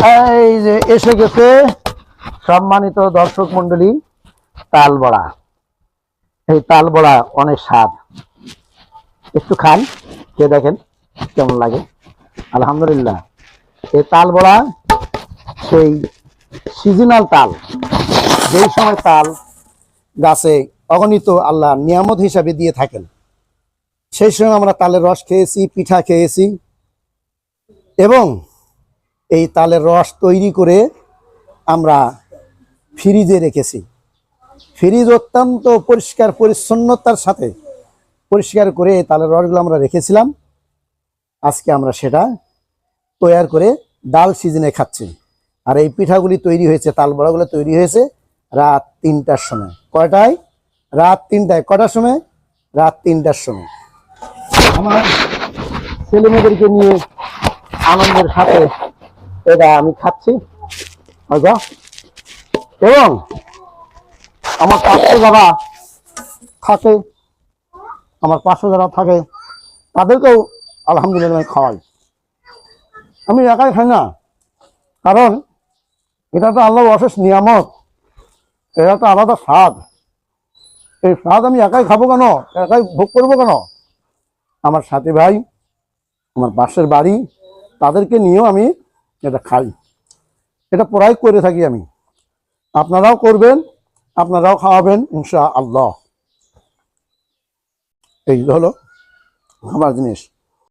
এই যে এসে গেছে সম্মানিত দর্শক মন্ডলী তাল বড়া এই তাল বড়া অনেক স্বাদ। একটু খান কে দেখেন কেমন লাগে। আলহামদুলিল্লাহ। এই তাল বড়া সেই সিজনাল তাল। যেই সময় তাল গাছে অগণিত আল্লাহ নিয়ামত হিসাবে দিয়ে থাকেন, সেই সময় আমরা তালের রস খেয়েছি, পিঠা খেয়েছি এবং এই তালের রস তৈরি করে আমরা ফ্রিজে রেখেছি। ফ্রিজ অত্যন্ত পরিষ্কার, পরিচ্ছন্নতার সাথে পরিষ্কার করে এই তালের রসগুলো আমরা রেখেছিলাম। আজকে আমরা সেটা তৈয়ার করে ডাল সিজনে খাচ্ছি। আর এই পিঠাগুলি তৈরি হয়েছে, তাল বড়াগুলো তৈরি হয়েছে রাত তিনটার সময়। কয়টায়? রাত তিনটায়। কটার সময়? রাত তিনটার সময়। আমার ছেলে মেয়েদেরকে নিয়ে আনন্দের সাথে এটা আমি খাচ্ছি। এবং আমার পাশে যারা থাকে, আমার পাশে যারা থাকে, তাদেরকেও আলহামদুলিল্লাহ আমি খাওয়াই। আমি একাই খাই না। কারণ এটা তো আল্লাহ অশেষ নিয়ামত। এটা তো আলাদা স্বাদ। এই স্বাদ আমি একাই খাব কেন? একাই ভোগ করব কেন? আমার সাথী ভাই, আমার পাশের বাড়ি, তাদেরকে নিয়েও আমি এটা খাই। এটা প্রায় করে থাকি আমি। আপনারাও করবেন, আপনারাও খাওয়াবেন ইনশা আল্লাহ এই হলো আমার জিনিস।